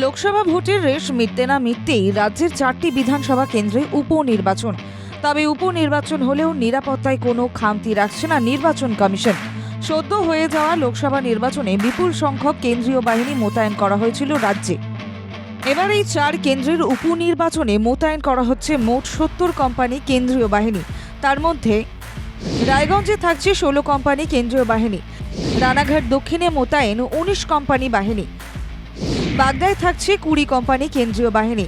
লোকসভা ভোটের রেশ মিটতে না মিটতেই রাজ্যের চারটি বিধানসভা কেন্দ্রে উপনির্বাচন। তবে উপনির্বাচন হলেও নিরাপত্তায় কোনো খামতি রাখছে না নির্বাচন কমিশন। সদ্য হয়ে যাওয়া লোকসভা নির্বাচনে বিপুল সংখ্যক কেন্দ্রীয় বাহিনী মোতায়েন করা হয়েছিল রাজ্যে। এবার এই চার কেন্দ্রের উপনির্বাচনে মোতায়েন করা হচ্ছে মোট সত্তর কোম্পানি কেন্দ্রীয় বাহিনী। তার মধ্যে রায়গঞ্জে থাকছে ষোলো কোম্পানি কেন্দ্রীয় বাহিনী। রানাঘাট দক্ষিণে মোতায়েন উনিশ কোম্পানি বাহিনী। বাগদায় থাকছে কুড়ি কোম্পানি কেন্দ্রীয় বাহিনী।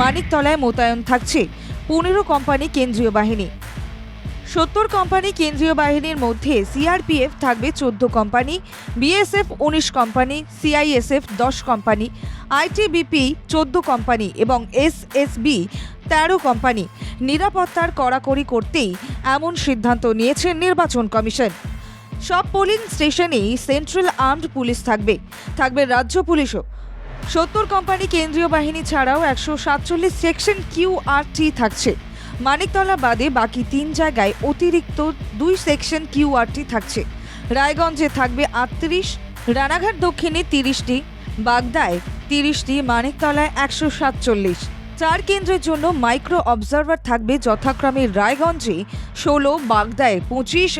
মানিকতলায় মোতায়েন থাকছে পনেরো কোম্পানি কেন্দ্রীয় বাহিনী। সত্তর কোম্পানি কেন্দ্রীয় বাহিনীর মধ্যে সিআরপিএফ থাকবে চোদ্দ কোম্পানি, বিএসএফ উনিশ কোম্পানি, সিআইএসএফ দশ কোম্পানি, আইটিবিপি চোদ্দ কোম্পানি এবং এসএসবি তেরো কোম্পানি। নিরাপত্তার কড়াকড়ি করতেই এমন সিদ্ধান্ত নিয়েছে নির্বাচন কমিশন। সব পোলিং স্টেশনেই সেন্ট্রাল আর্মড পুলিশ থাকবে। থাকবে রাজ্য পুলিশও। সত্তর কোম্পানি কেন্দ্রীয় বাহিনী ছাড়াও একশো সাতচল্লিশ সেকশন কিউআরটি থাকছে। মানিকতলা বাদে বাকি তিন জায়গায় অতিরিক্ত দুই সেকশন কিউআরটি থাকছে। রায়গঞ্জে থাকবে আটত্রিশ, রানাঘাট দক্ষিণে তিরিশটি, বাগদায় তিরিশটি, মানিকতলায় একশো সাতচল্লিশ। চার কেন্দ্রের জন্য মাইক্রো অবজারভার থাকবে যথাক্রমে রায়গঞ্জে ষোলো, বাগদায় পঁচিশ,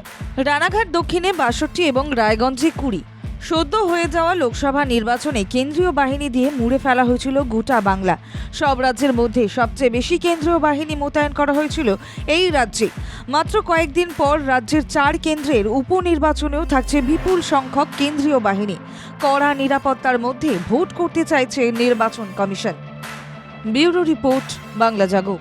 রানাঘাট দক্ষিণে বাষট্টি এবং রায়গঞ্জে কুড়ি। সদ্য হয়ে যাওয়া লোকসভা নির্বাচনে কেন্দ্রীয় বাহিনী দিয়ে মুড়ে ফেলা হয়েছিল গোটা বাংলা। সব রাজ্যের মধ্যে সবচেয়ে বেশি কেন্দ্রীয় বাহিনী মোতায়েন করা হয়েছিল এই রাজ্যে। মাত্র কয়েকদিন পর রাজ্যের চার কেন্দ্রের উপনির্বাচনেও থাকছে বিপুল সংখ্যক কেন্দ্রীয় বাহিনী। কড়া নিরাপত্তার মধ্যে ভোট করতে চাইছে নির্বাচন commission. Bureau report, Bangla Jago.